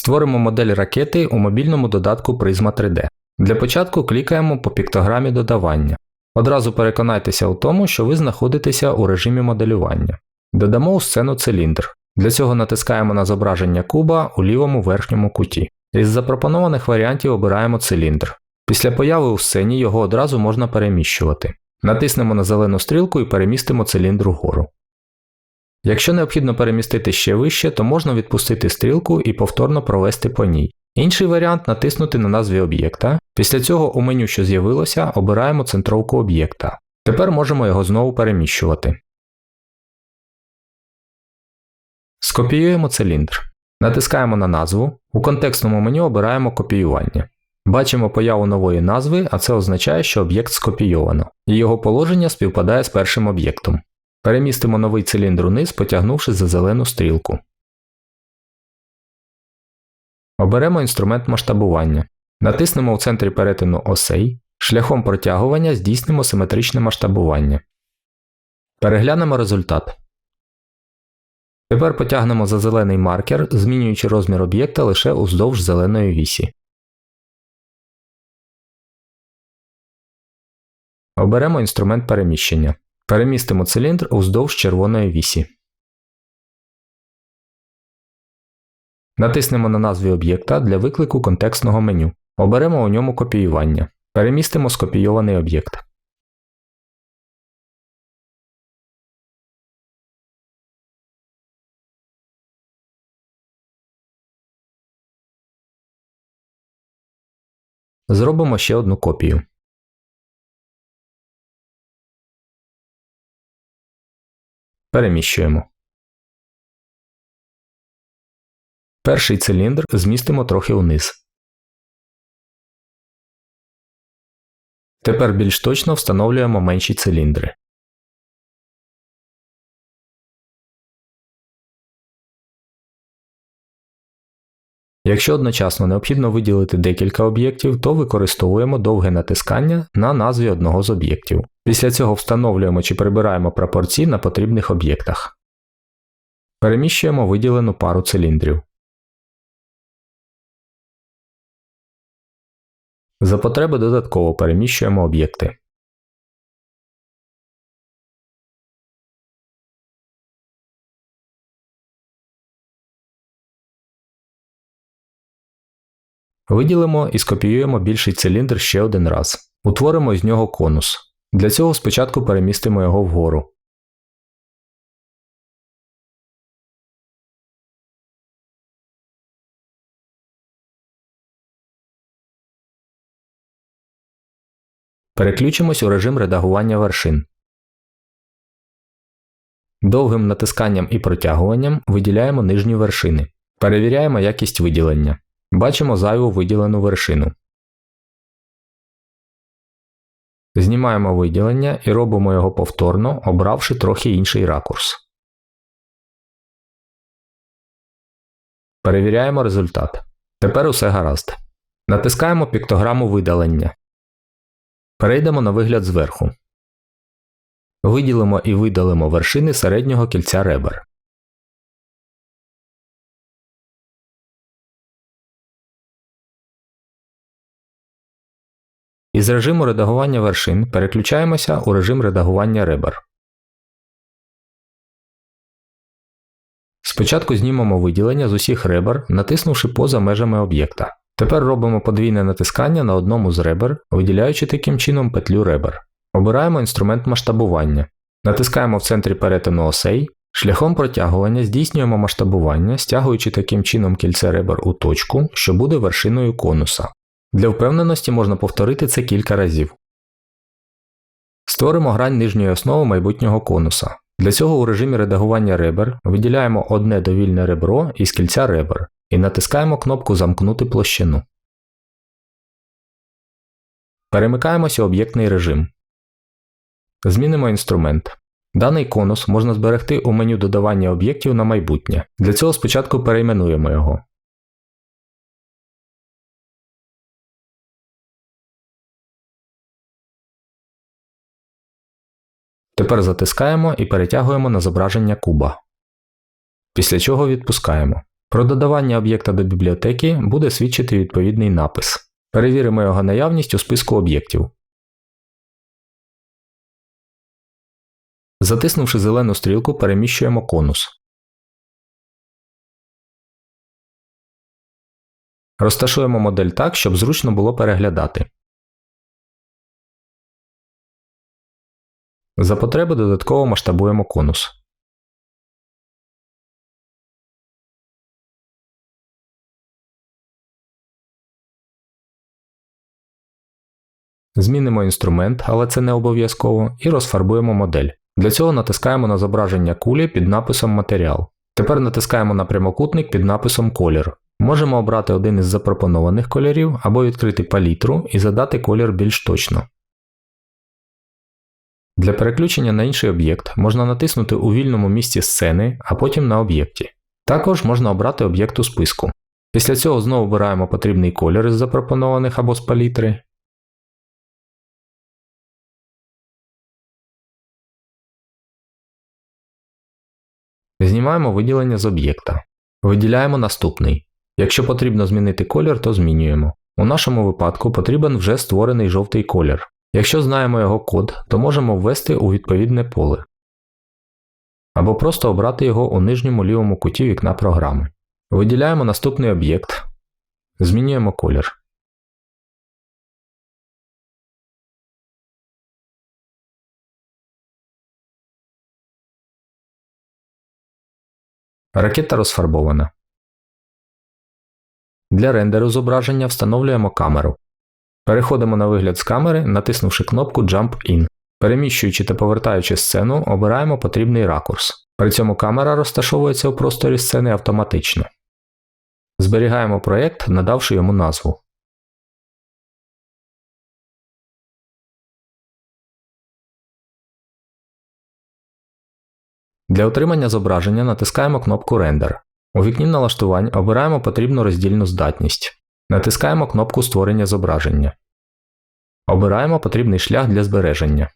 Створимо модель ракети у мобільному додатку Prisma 3D. Для початку клікаємо по піктограмі додавання. Одразу переконайтеся у тому, що ви знаходитеся у режимі моделювання. Додамо у сцену циліндр. Для цього натискаємо на зображення куба у лівому верхньому куті. Із запропонованих варіантів обираємо циліндр. Після появи у сцені його одразу можна переміщувати. Натиснемо на зелену стрілку і перемістимо циліндр угору. Якщо необхідно перемістити ще вище, то можна відпустити стрілку і повторно провести по ній. Інший варіант натиснути на назві об'єкта. Після цього у меню, що з'явилося, обираємо центровку об'єкта. Тепер можемо його знову переміщувати. Скопіюємо циліндр. Натискаємо на назву. У контекстному меню обираємо копіювання. Бачимо появу нової назви, а це означає, що об'єкт скопійовано, і його положення співпадає з першим об'єктом. Перемістимо новий циліндр униз, потягнувши за зелену стрілку. Оберемо інструмент масштабування. Натиснемо у центрі перетину осей. Шляхом протягування здійснимо симетричне масштабування. Переглянемо результат. Тепер потягнемо за зелений маркер, змінюючи розмір об'єкта лише уздовж зеленої вісі. Оберемо інструмент переміщення. Перемістимо циліндр уздовж червоної вісі. Натиснемо на назві об'єкта для виклику контекстного меню. Оберемо у ньому копіювання. Перемістимо скопійований об'єкт. Зробимо ще одну копію. Переміщуємо. Перший циліндр змістимо трохи вниз. Тепер більш точно встановлюємо менші циліндри. Якщо одночасно необхідно виділити декілька об'єктів, то використовуємо довге натискання на назві одного з об'єктів. Після цього встановлюємо чи прибираємо прапорці на потрібних об'єктах. Переміщуємо виділену пару циліндрів. За потреби додатково переміщуємо об'єкти. Виділимо і скопіюємо більший циліндр ще один раз. Утворимо з нього конус. Для цього спочатку перемістимо його вгору. Переключимось у режим редагування вершин. Довгим натисканням і протягуванням виділяємо нижні вершини. Перевіряємо якість виділення. Бачимо зайву виділену вершину. Знімаємо виділення і робимо його повторно, обравши трохи інший ракурс. Перевіряємо результат. Тепер усе гаразд. Натискаємо піктограму видалення. Перейдемо на вигляд зверху. Виділимо і видалимо вершини середнього кільця ребер. Із режиму редагування вершин переключаємося у режим редагування ребер. Спочатку знімемо виділення з усіх ребер, натиснувши поза межами об'єкта. Тепер робимо подвійне натискання на одному з ребер, виділяючи таким чином петлю ребер. Обираємо інструмент масштабування. Натискаємо в центрі перетину осей. Шляхом протягування здійснюємо масштабування, стягуючи таким чином кільце ребер у точку, що буде вершиною конуса. Для впевненості можна повторити це кілька разів. Створимо грань нижньої основи майбутнього конуса. Для цього у режимі редагування ребер виділяємо одне довільне ребро із кільця ребер і натискаємо кнопку Замкнути площину. Перемикаємося у об'єктний режим. Змінимо інструмент. Даний конус можна зберегти у меню додавання об'єктів на майбутнє. Для цього спочатку перейменуємо його. Тепер затискаємо і перетягуємо на зображення куба. Після чого відпускаємо. Про додавання об'єкта до бібліотеки буде свідчити відповідний напис. Перевіримо його наявність у списку об'єктів. Затиснувши зелену стрілку, переміщуємо конус. Розташуємо модель так, щоб зручно було переглядати. За потреби додатково масштабуємо конус. Змінимо інструмент, але це не обов'язково, і розфарбуємо модель. Для цього натискаємо на зображення кулі під написом Матеріал. Тепер натискаємо на прямокутник під написом Колір. Можемо обрати один із запропонованих кольорів або відкрити палітру і задати колір більш точно. Для переключення на інший об'єкт можна натиснути у вільному місці сцени, а потім на об'єкті. Також можна обрати об'єкт у списку. Після цього знову обираємо потрібний колір із запропонованих або з палітри. Знімаємо виділення з об'єкта. Виділяємо наступний. Якщо потрібно змінити колір, то змінюємо. У нашому випадку потрібен вже створений жовтий колір. Якщо знаємо його код, то можемо ввести у відповідне поле. Або просто обрати його у нижньому лівому куті вікна програми. Виділяємо наступний об'єкт. Змінюємо колір. Ракета розфарбована. Для рендеру зображення встановлюємо камеру. Переходимо на вигляд з камери, натиснувши кнопку Jump In. Переміщуючи та повертаючи сцену, обираємо потрібний ракурс. При цьому камера розташовується у просторі сцени автоматично. Зберігаємо проєкт, надавши йому назву. Для отримання зображення натискаємо кнопку Рендер. У вікні налаштувань обираємо потрібну роздільну здатність. Натискаємо кнопку Створення зображення. Обираємо потрібний шлях для збереження.